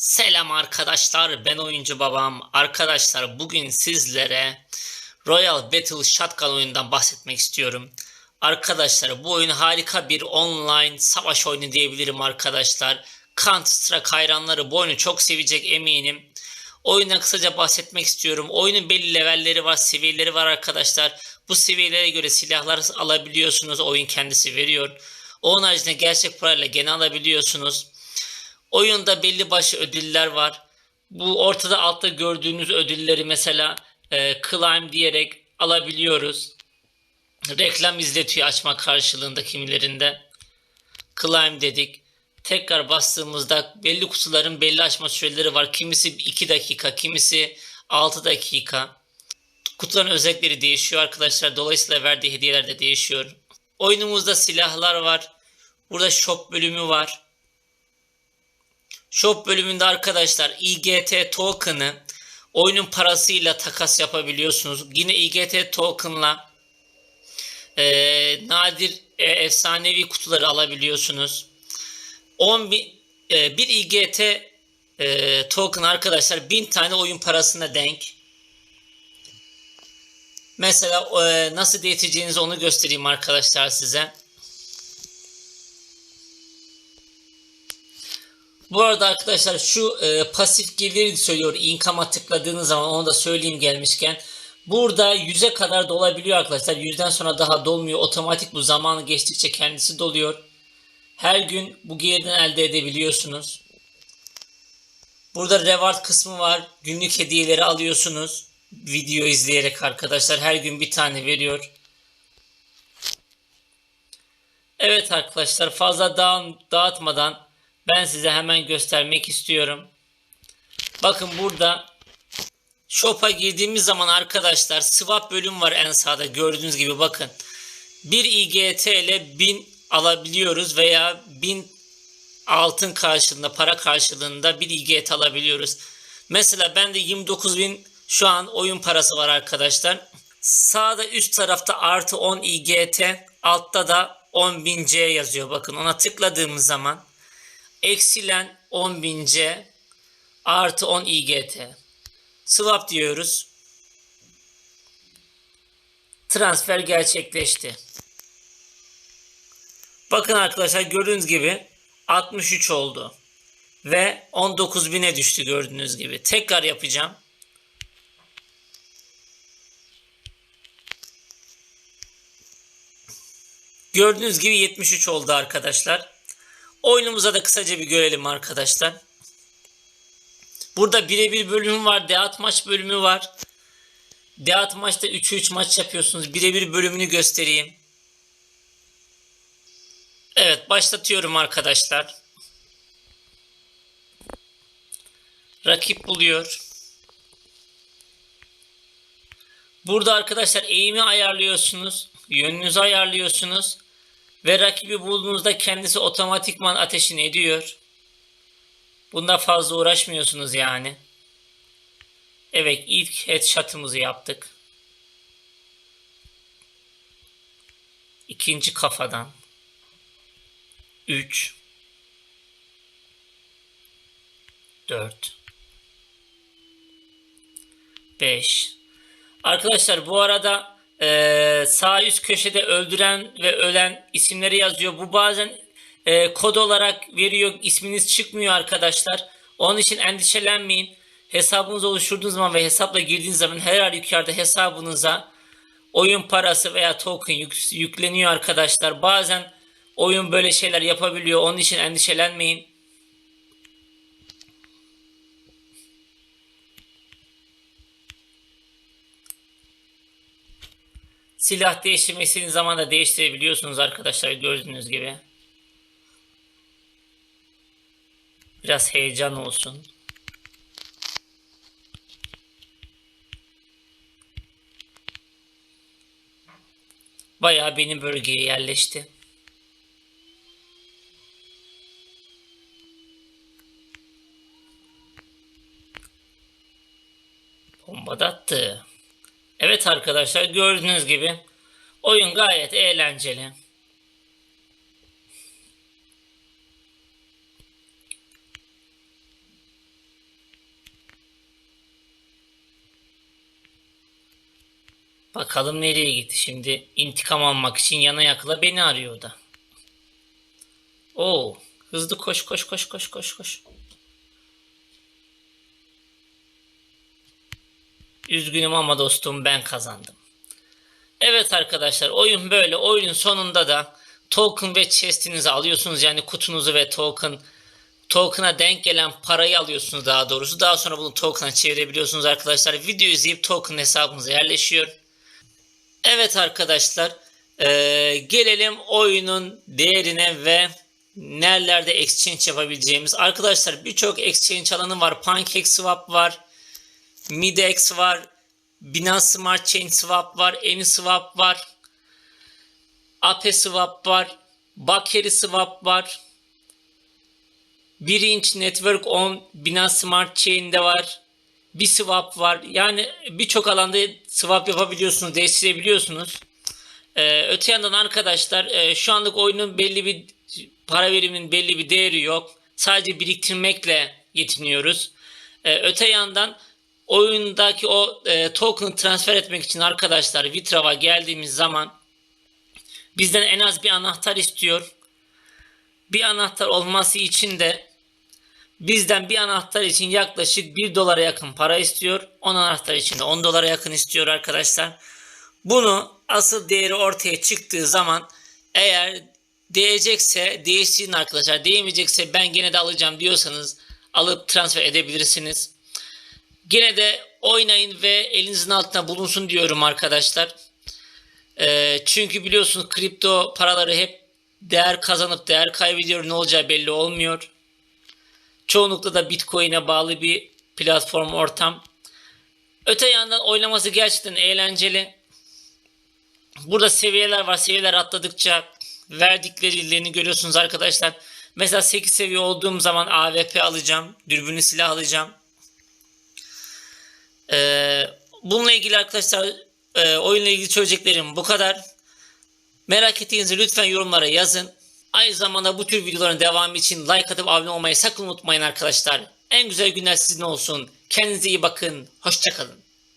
Selam arkadaşlar ben oyuncu babam. Arkadaşlar bugün sizlere Royal Battle Shotgun oyundan bahsetmek istiyorum. Arkadaşlar bu oyun harika bir online savaş oyunu diyebilirim arkadaşlar. Counter Strike hayranları bu oyunu çok sevecek eminim. Oyundan kısaca bahsetmek istiyorum. Oyunun belli levelleri var, seviyeleri var arkadaşlar. Bu seviyelere göre silahlar alabiliyorsunuz. Oyun kendisi veriyor. Onun haricinde gerçek parayla gene alabiliyorsunuz. Oyunda belli başlı ödüller var. Bu ortada altta gördüğünüz ödülleri mesela e, climb diyerek alabiliyoruz. Reklam izletiyor açma karşılığında kimilerinde. Climb dedik. Tekrar bastığımızda belli kutuların belli açma süreleri var. Kimisi 2 dakika, kimisi 6 dakika. Kutuların özellikleri değişiyor arkadaşlar. Dolayısıyla verdiği hediyeler de değişiyor. Oyunumuzda silahlar var. Burada shop bölümü var. Shop bölümünde arkadaşlar IGT token'ı oyunun parasıyla takas yapabiliyorsunuz. Yine IGT token'la e, nadir e, efsanevi kutuları alabiliyorsunuz. 10 bin, e, bir IGT e, token arkadaşlar 1000 tane oyun parasına denk. Mesela e, nasıl değiştireceğinizi onu göstereyim arkadaşlar size. Bu arada arkadaşlar şu e, pasif geliri söylüyor. Income'a tıkladığınız zaman onu da söyleyeyim gelmişken. Burada yüze kadar dolabiliyor arkadaşlar. Yüzden sonra daha dolmuyor. Otomatik bu zamanı geçtikçe kendisi doluyor. Her gün bu gelirden elde edebiliyorsunuz. Burada reward kısmı var. Günlük hediyeleri alıyorsunuz. Video izleyerek arkadaşlar. Her gün bir tane veriyor. Evet arkadaşlar fazla dağ dağıtmadan ben size hemen göstermek istiyorum. Bakın burada shop'a girdiğimiz zaman arkadaşlar swap bölüm var en sağda gördüğünüz gibi bakın. 1 IGT ile 1000 alabiliyoruz veya 1000 altın karşılığında para karşılığında 1 IGT alabiliyoruz. Mesela bende 29.000 şu an oyun parası var arkadaşlar. Sağda üst tarafta artı 10 IGT altta da 10.000C yazıyor bakın ona tıkladığımız zaman eksilen 10.000C artı 10 IGT. Swap diyoruz. Transfer gerçekleşti. Bakın arkadaşlar gördüğünüz gibi 63 oldu. Ve 19.000'e düştü gördüğünüz gibi. Tekrar yapacağım. Gördüğünüz gibi 73 oldu arkadaşlar. Oyunumuza da kısaca bir görelim arkadaşlar. Burada birebir bölümü var. Deat maç bölümü var. Deat maçta 3'e 3 maç yapıyorsunuz. Birebir bölümünü göstereyim. Evet başlatıyorum arkadaşlar. Rakip buluyor. Burada arkadaşlar eğimi ayarlıyorsunuz. Yönünüzü ayarlıyorsunuz. Ve rakibi bulduğunuzda kendisi otomatikman ateşini ediyor. Bunda fazla uğraşmıyorsunuz yani. Evet ilk headshot'ımızı yaptık. İkinci kafadan. 3 4 5 Arkadaşlar bu arada e, sağ üst köşede öldüren ve ölen isimleri yazıyor. Bu bazen e, kod olarak veriyor. isminiz çıkmıyor arkadaşlar. Onun için endişelenmeyin. Hesabınızı oluşturduğunuz zaman ve hesapla girdiğiniz zaman her halükarda hesabınıza oyun parası veya token yük, yükleniyor arkadaşlar. Bazen oyun böyle şeyler yapabiliyor. Onun için endişelenmeyin. Silah değiştirmek istediğiniz zaman da değiştirebiliyorsunuz arkadaşlar gördüğünüz gibi. Biraz heyecan olsun. Bayağı benim bölgeye yerleşti. Bomba da attı. Evet arkadaşlar gördüğünüz gibi oyun gayet eğlenceli. Bakalım nereye gitti şimdi. İntikam almak için yana yakla beni arıyor da. Oo, hızlı koş koş koş koş koş koş. Üzgünüm ama dostum ben kazandım. Evet arkadaşlar oyun böyle. Oyunun sonunda da token ve chest'inizi alıyorsunuz. Yani kutunuzu ve token token'a denk gelen parayı alıyorsunuz daha doğrusu. Daha sonra bunu token'a çevirebiliyorsunuz arkadaşlar. Video izleyip token hesabınıza yerleşiyor. Evet arkadaşlar eee, gelelim oyunun değerine ve nerelerde exchange yapabileceğimiz. Arkadaşlar birçok exchange alanı var. PancakeSwap var. Midex var. Binance Smart Chain Swap var. AnySwap var. Ape Swap var. Bakeri Swap var. Bir inç Network on Binance Smart Chain'de var. Bir swap var. Yani birçok alanda swap yapabiliyorsunuz, değiştirebiliyorsunuz. Ee, öte yandan arkadaşlar e, şu anlık oyunun belli bir para biriminin belli bir değeri yok. Sadece biriktirmekle yetiniyoruz. Ee, öte yandan oyundaki o e, token'ı transfer etmek için arkadaşlar Vitrav'a geldiğimiz zaman bizden en az bir anahtar istiyor. Bir anahtar olması için de Bizden bir anahtar için yaklaşık 1 dolara yakın para istiyor. 10 anahtar için de 10 dolara yakın istiyor arkadaşlar. Bunu asıl değeri ortaya çıktığı zaman eğer değecekse değiştirin arkadaşlar. Değmeyecekse ben gene de alacağım diyorsanız alıp transfer edebilirsiniz. Gene de oynayın ve elinizin altında bulunsun diyorum arkadaşlar. Ee, çünkü biliyorsunuz kripto paraları hep değer kazanıp değer kaybediyor. Ne olacağı belli olmuyor. Çoğunlukla da Bitcoin'e bağlı bir platform ortam. Öte yandan oynaması gerçekten eğlenceli. Burada seviyeler var. Seviyeler atladıkça verdiklerini görüyorsunuz arkadaşlar. Mesela 8 seviye olduğum zaman AWP alacağım. Dürbünlü silah alacağım. Ee, bununla ilgili arkadaşlar e, oyunla ilgili söyleyeceklerim bu kadar. Merak ettiğinizi lütfen yorumlara yazın. Aynı zamanda bu tür videoların devamı için like atıp abone olmayı sakın unutmayın arkadaşlar. En güzel günler sizin olsun. Kendinize iyi bakın. Hoşçakalın.